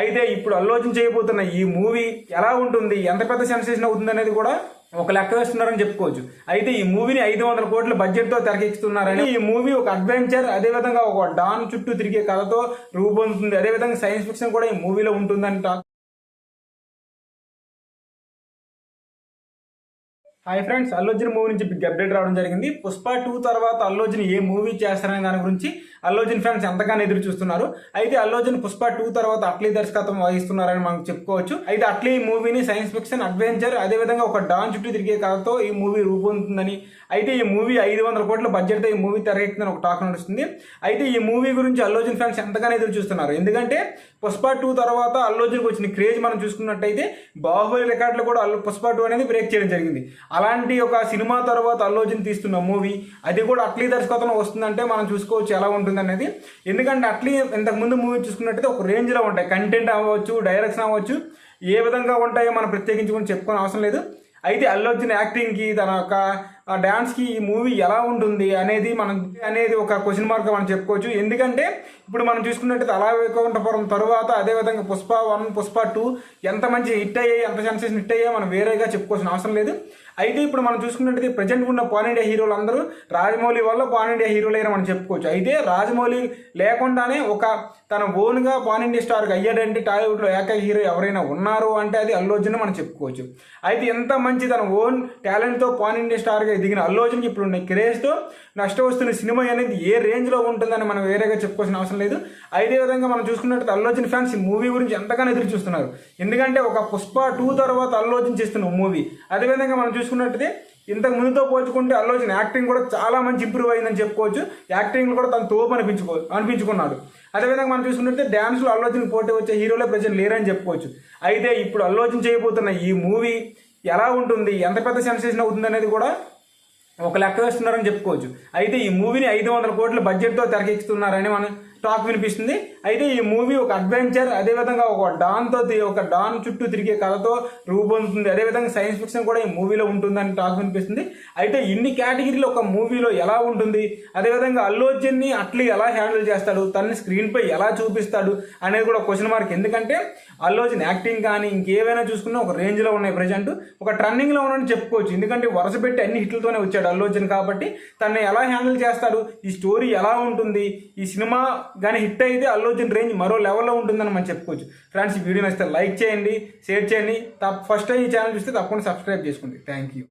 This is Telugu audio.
అయితే ఇప్పుడు అల్లు చేయబోతున్న ఈ మూవీ ఎలా ఉంటుంది ఎంత పెద్ద సెన్సేషన్ అవుతుంది అనేది కూడా ఒక లెక్క వేస్తున్నారని చెప్పుకోవచ్చు. అయితే ఈ మూవీని ఐదు వందల కోట్ల బడ్జెట్తో తెరకెక్కుతున్నారని ఈ మూవీ ఒక అడ్వెంచర్ అదేవిధంగా ఒక డాన్ చుట్టూ తిరిగే కథతో రూపొందుతుంది. అదేవిధంగా సైన్స్ ఫిక్షన్ కూడా ఈ మూవీలో ఉంటుందని టాక్ హాయ్ ఫ్రెండ్స్ అల్లోజన్ మూవీ నుంచి బిగ్ అప్డేట్ రావడం జరిగింది. పుష్ప టూ తర్వాత అల్లోజన్ ఏ మూవీ చేస్తారనే దాని గురించి అల్లోజన్ ఫ్యాన్స్ ఎంతగానో ఎదురు చూస్తున్నారు. అయితే అల్లోజన్ పుష్ప టూ తర్వాత అట్లీ దర్శకత్వం వహిస్తున్నారని మనం చెప్పుకోవచ్చు. అయితే అట్లీ ఈ మూవీని సైన్స్ ఫిక్షన్ అడ్వెంచర్ అదేవిధంగా ఒక డాన్ చుట్టూ తిరిగే కథతో ఈ మూవీ రూపొందుతుందని అయితే ఈ మూవీ ఐదు వందల కోట్ల బడ్జెట్తో ఈ మూవీ తెరకెక్కుతుందని ఒక టాక్ నడుస్తుంది. అయితే ఈ మూవీ గురించి అల్లోజన్ ఫ్యాన్స్ ఎంతగానో ఎదురు చూస్తున్నారు. ఎందుకంటే పుష్ప టూ తర్వాత అల్లోజన్కి వచ్చిన క్రేజ్ మనం చూసుకున్నట్టయితే బాహుబలి రికార్డులు కూడా అల్లు పుష్ప టూ అనేది బ్రేక్ చేయడం జరిగింది. అలాంటి ఒక సినిమా తర్వాత అల్లోజన్ తీస్తున్న మూవీ అది కూడా అట్లీ దర్శకత్వం వస్తుందంటే మనం చూసుకోవచ్చు ఎలా ఉంటుంది. అనేది ఎందుకంటే అట్లీ ఇంతకుముందు మూవీ చూసుకున్నట్టయితే ఒక రేంజ్లో ఉంటాయి. కంటెంట్ అవ్వచ్చు డైరెక్షన్ అవ్వచ్చు ఏ విధంగా ఉంటాయో మనం ప్రత్యేకించుకొని చెప్పుకోని అవసరం లేదు. అయితే అల్లు అర్జున్ యాక్టింగ్కి తన యొక్క ఆ డ్యాన్స్కి ఈ మూవీ ఎలా ఉంటుంది అనేది మనం అనేది ఒక క్వశ్చన్ మార్క్ మనం చెప్పుకోవచ్చు. ఎందుకంటే ఇప్పుడు మనం చూసుకున్నట్టయితే అలా వైకుంఠపురం తర్వాత అదేవిధంగా పుష్ప వన్ పుష్ప టూ ఎంత మంచి హిట్ అయ్యాయి ఎంత సెన్సేషన్ హిట్ అయ్యాయి మనం వేరేగా చెప్పుకోవాల్సిన అవసరం లేదు. అయితే ఇప్పుడు మనం చూసుకున్నట్టయితే ప్రజెంట్ ఉన్న పాన్ ఇండియా హీరోలు అందరూ రాజమౌళి వల్ల పాన్ ఇండియా హీరోలు అయినా మనం చెప్పుకోవచ్చు. అయితే రాజమౌళి లేకుండానే ఒక తన ఓన్గా పాన్ ఇండియా స్టార్గా అయ్యాడంటే టాలీవుడ్లో ఏకైక హీరో ఎవరైనా ఉన్నారు అంటే అది అల్లు అర్జున్ మనం చెప్పుకోవచ్చు. అయితే ఎంత మంచి తన ఓన్ టాలెంట్తో పాన్ ఇండియా స్టార్గా దిగిన అల్లు అర్జున్కి ఇప్పుడు ఉన్న క్రేజ్తో నష్ట వస్తున్న సినిమా అనేది ఏ రేంజ్లో ఉంటుందని మనం వేరేగా చెప్పుకోవాల్సిన అవసరం లేదు. అదే విధంగా మనం చూసుకున్నట్టు అల్లు అర్జున్ ఫ్యాన్స్ ఈ మూవీ గురించి ఎంతగానో ఎదురు చూస్తున్నారు. ఎందుకంటే ఒక పుష్ప టూ తర్వాత అల్లు అర్జున్ చేస్తున్న మూవీ. అదేవిధంగా మనం చూసుకున్నట్టయితే ఇంతకు ముందుతో పోల్చుకుంటే అల్లు అర్జున్ యాక్టింగ్ కూడా చాలా మంచి ఇంప్రూవ్ అయిందని చెప్పుకోవచ్చు. యాక్టింగ్ కూడా తను తోపు అనిపించుకో అనిపించుకున్నాడు. అదేవిధంగా మనం చూసుకుంటే డ్యాన్స్లో అల్లు అర్జున్ పోటీ వచ్చే హీరోలే ప్రజెంట్ లేరని చెప్పుకోవచ్చు. అయితే ఇప్పుడు అల్లు అర్జున్ చేయబోతున్న ఈ మూవీ ఎలా ఉంటుంది? ఎంత పెద్ద సెన్సేషన్ అవుతుంది అనేది కూడా ఒక లెక్క వేస్తున్నారని చెప్పుకోవచ్చు. అయితే ఈ మూవీని ఐదు వందల కోట్ల బడ్జెట్తో తెరకెక్కుతున్నారని మనం టాక్ వినిపిస్తుంది. అయితే ఈ మూవీ ఒక అడ్వెంచర్ అదేవిధంగా ఒక డాన్తో ఒక డాన్ చుట్టూ తిరిగే కథతో రూపొందుతుంది. అదేవిధంగా సైన్స్ ఫిక్షన్ కూడా ఈ మూవీలో ఉంటుందని టాక్ వినిపిస్తుంది. అయితే ఇన్ని కేటగిరీలు ఒక మూవీలో ఎలా ఉంటుంది? అదేవిధంగా అల్లు అర్జున్ని అట్లీ ఎలా హ్యాండిల్ చేస్తాడు? తనని స్క్రీన్పై ఎలా చూపిస్తాడు? అనేది కూడా క్వశ్చన్ మార్క్ ఎందుకంటే అల్లు అర్జున్ యాక్టింగ్ కానీ ఇంకేవైనా చూసుకున్నా ఒక రేంజ్లో ఉన్నాయి ప్రజెంట్ ఒక ట్రెండింగ్లో ఉన్నాడని చెప్పుకోవచ్చు. ఎందుకంటే వరుస పెట్టి అన్ని హిట్లతోనే వచ్చాడు అల్లు అర్జున్ కాబట్టి తనని ఎలా హ్యాండిల్ చేస్తాడు? ఈ స్టోరీ ఎలా ఉంటుంది? ఈ సినిమా కానీ హిట్ అయితే అల్లు అర్జున్ రేంజ్ మరో లెవెల్లో ఉంటుందని మనం చెప్పుకోవచ్చు. ఫ్రెండ్స్ ఈ వీడియో నచ్చితే లైక్ చేయండి షేర్ చేయండి. తప్ప ఫస్ట్ టైం ఈ ఛానల్ చూస్తే తప్పకుండా సబ్స్క్రైబ్ చేసుకోండి. Thank you